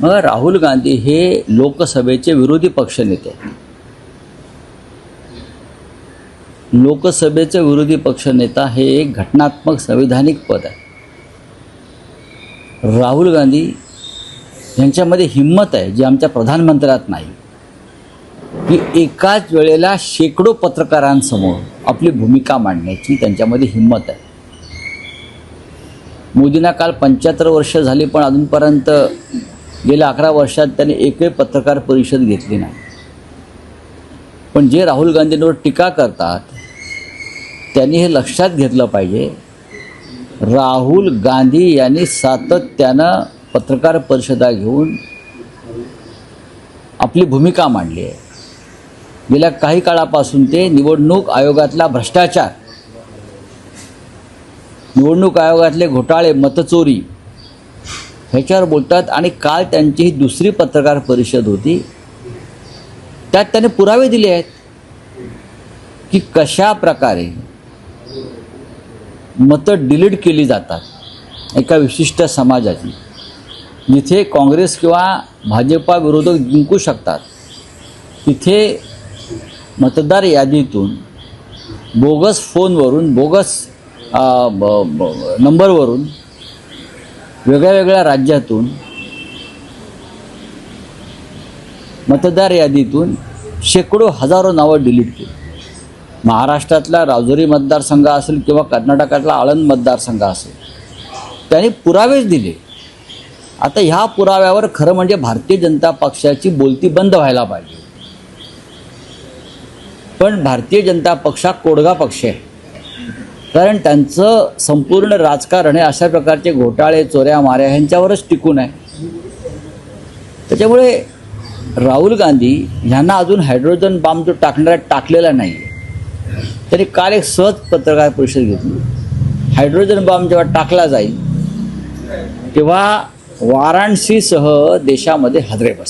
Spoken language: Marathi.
मग राहुल गांधी हे लोकसभेचे विरोधी पक्षनेते लोकसभेचे विरोधी पक्षनेता हे एक घटनात्मक संविधानिक पद आहे. राहुल गांधी यांच्यामध्ये हिंमत आहे जी आमच्या प्रधानमंत्र्यात नाही की एकाच वेळेला शेकडो पत्रकारांसमोर आपली भूमिका मांडण्याची त्यांच्यामध्ये हिंमत आहे. मोदींना काल पंच्याहत्तर वर्ष झाली पण अजूनपर्यंत गेल्या अकरा वर्षात त्यांनी एकही पत्रकार परिषद घेतली नाही. पण जे राहुल गांधींवर टीका करतात त्यांनी हे लक्षात घेतलं पाहिजे राहुल गांधी यांनी सातत्यानं पत्रकार परिषदा घेऊन आपली भूमिका मांडली आहे. गेल्या काही काळापासून ते निवडणूक आयोगातला भ्रष्टाचार निवडणूक आयोगातले घोटाळे मतचोरी ह्याच्यावर बोलतात आणि काल त्यांची ही दुसरी पत्रकार परिषद होती. त्यात त्याने पुरावे दिले आहेत की कशा प्रकारे मतं डिलीट केली जातात एका विशिष्ट समाजाची. जिथे काँग्रेस किंवा भाजपा विरोधक जिंकू शकतात तिथे मतदार यादीतून बोगस फोनवरून बोगस ब- नंबरवरून वेगळ्या वेगळ्या राज्यातून मतदार यादीतून शेकडो हजारो नावं डिलीट केली. महाराष्ट्रातला राजुरी मतदारसंघ असेल किंवा कर्नाटकातला आळंद मतदारसंघ असेल त्यांनी पुरावेच दिले. आता ह्या पुराव्यावर खरं म्हणजे भारतीय जनता पक्षाची बोलती बंद व्हायला पाहिजे. पण भारतीय जनता पक्ष हा कोडगा पक्ष आहे. कारण त्यांचं संपूर्ण राजकारण हे अशा प्रकारचे घोटाळे चोऱ्या माऱ्या ह्यांच्यावरच टिकून आहे. त्याच्यामुळे राहुल गांधी ह्यांना अजून हायड्रोजन बाम जो टाकणारा टाकलेला नाही. आहे त्यांनी काल एक सहज पत्रकार परिषद घेतली. हायड्रोजन बॉम्ब जेव्हा टाकला जाईल तेव्हा वाराणसीसह देशामध्ये हादरे बसतात.